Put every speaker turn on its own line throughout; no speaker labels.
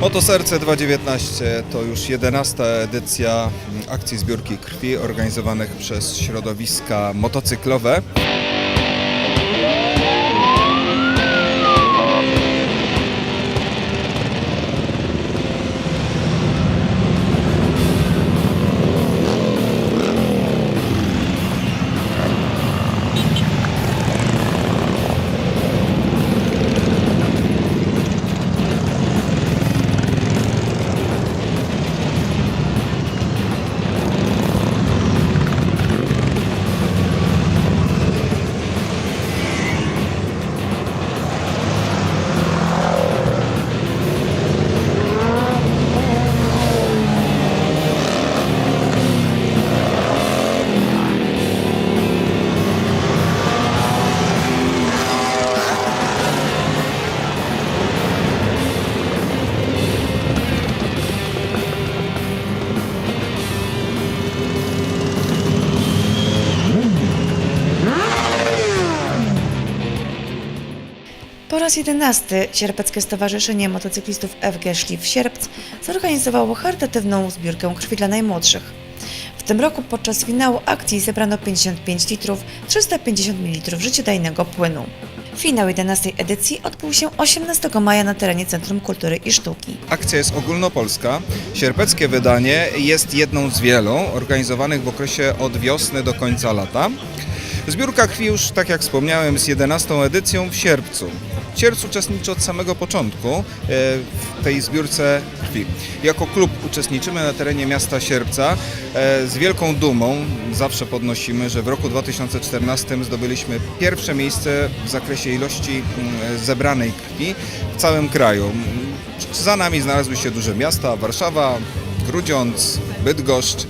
Motoserce 219 to już 11 edycja akcji zbiórki krwi organizowanych przez środowiska motocyklowe.
Raz jedenasty Sierpeckie Stowarzyszenie Motocyklistów FG Szlif Sierpc zorganizowało charytatywną zbiórkę krwi dla najmłodszych. W tym roku podczas finału akcji zebrano 55 litrów 350 ml życiodajnego płynu. Finał 11 edycji odbył się 18 maja na terenie Centrum Kultury i Sztuki.
Akcja jest ogólnopolska. Sierpeckie wydanie jest jedną z wielu organizowanych w okresie od wiosny do końca lata. Zbiórka krwi już, tak jak wspomniałem, z 11 edycją w sierpcu. Sierpc uczestniczy od samego początku e, w tej zbiórce krwi. Jako klub uczestniczymy na terenie miasta Sierpca. E, Z wielką dumą zawsze podnosimy, że w roku 2014 zdobyliśmy pierwsze miejsce w zakresie ilości mm, zebranej krwi w całym kraju. Za nami znalazły się duże miasta, Warszawa, Grudziądz, Bydgoszcz.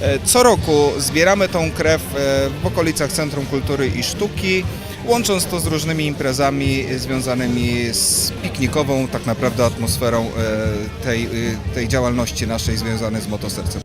E, Co roku zbieramy tą krew e, w okolicach Centrum Kultury i Sztuki, łącząc to z różnymi imprezami związanymi z piknikową tak naprawdę atmosferą e, tej, tej działalności naszej związanej z motosercem.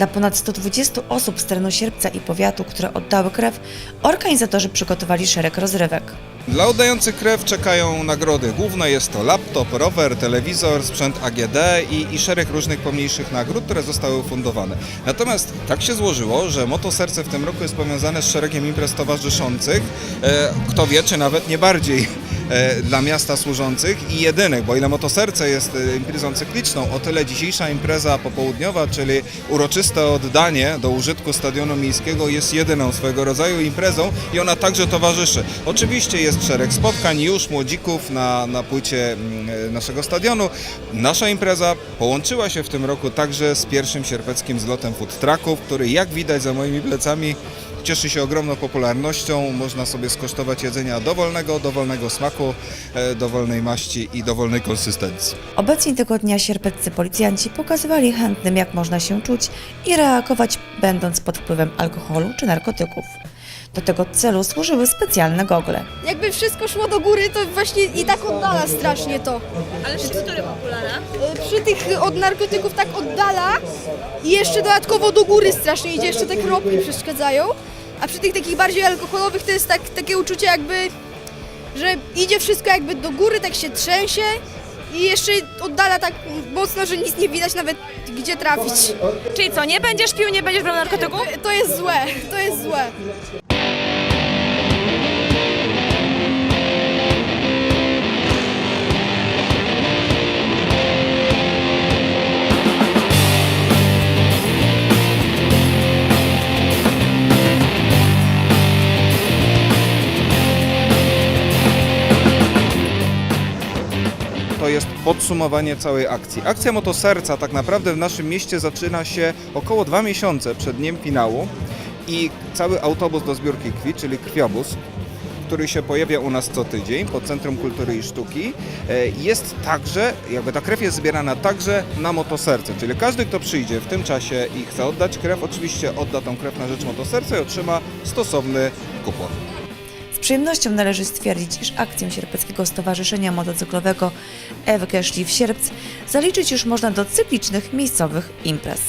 Dla ponad 120 osób z terenu Sierpca i powiatu, które oddały krew, organizatorzy przygotowali szereg rozrywek.
Dla oddających krew czekają nagrody główne. Jest to laptop, rower, telewizor, sprzęt AGD i, i szereg różnych pomniejszych nagród, które zostały ufundowane. Natomiast tak się złożyło, że Motoserce w tym roku jest powiązane z szeregiem imprez towarzyszących. E, kto wie, czy nawet nie bardziej dla miasta służących i jedynych, bo ile Motoserce jest e, imprezą cykliczną, o tyle dzisiejsza impreza popołudniowa, czyli uroczyste oddanie do użytku stadionu miejskiego jest jedyną swojego rodzaju imprezą i ona także towarzyszy. Oczywiście jest szereg spotkań już młodzików na, na płycie mm, naszego stadionu. Nasza impreza połączyła się w tym roku także z pierwszym sierpeckim zlotem food trucków, który jak widać za moimi plecami cieszy się ogromną popularnością. Można sobie skosztować jedzenia dowolnego, dowolnego smaku, e, dowolnej maści i dowolnej konsystencji.
Obecnie tego dnia sierpeccy policjanci pokazywali chętnym, jak można się czuć i reagować, będąc pod wpływem alkoholu czy narkotyków. Do tego celu służyły specjalne gogle.
Jakby wszystko szło do góry, to właśnie i tak oddala strasznie to.
Ale przy którym okularach?
Y, Przy tych od narkotyków tak oddala i jeszcze dodatkowo do góry strasznie idzie, jeszcze te kropki przeszkadzają. A przy tych takich bardziej alkoholowych to jest tak, takie uczucie jakby, że idzie wszystko jakby do góry, tak się trzęsie i jeszcze oddala tak mocno, że nic nie widać nawet gdzie trafić.
Czyli co, nie będziesz pił, nie będziesz brał narkotyków?
To jest złe, to jest złe.
Jest podsumowanie całej akcji. Akcja Motoserca tak naprawdę w naszym mieście zaczyna się około dwa miesiące przed dniem finału i cały autobus do zbiórki krwi, czyli krwiobóz, który się pojawia u nas co tydzień pod Centrum Kultury i Sztuki, e, jest także, jakby ta krew jest zbierana także na motoserce, czyli każdy, kto przyjdzie w tym czasie i chce oddać krew, oczywiście odda tą krew na rzecz motoserca i otrzyma stosowny kupon.
Przyjemnością należy stwierdzić, iż akcję Sierpeckiego Stowarzyszenia Motocyklowego FG Szlif Sierpc zaliczyć już można do cyklicznych miejscowych imprez.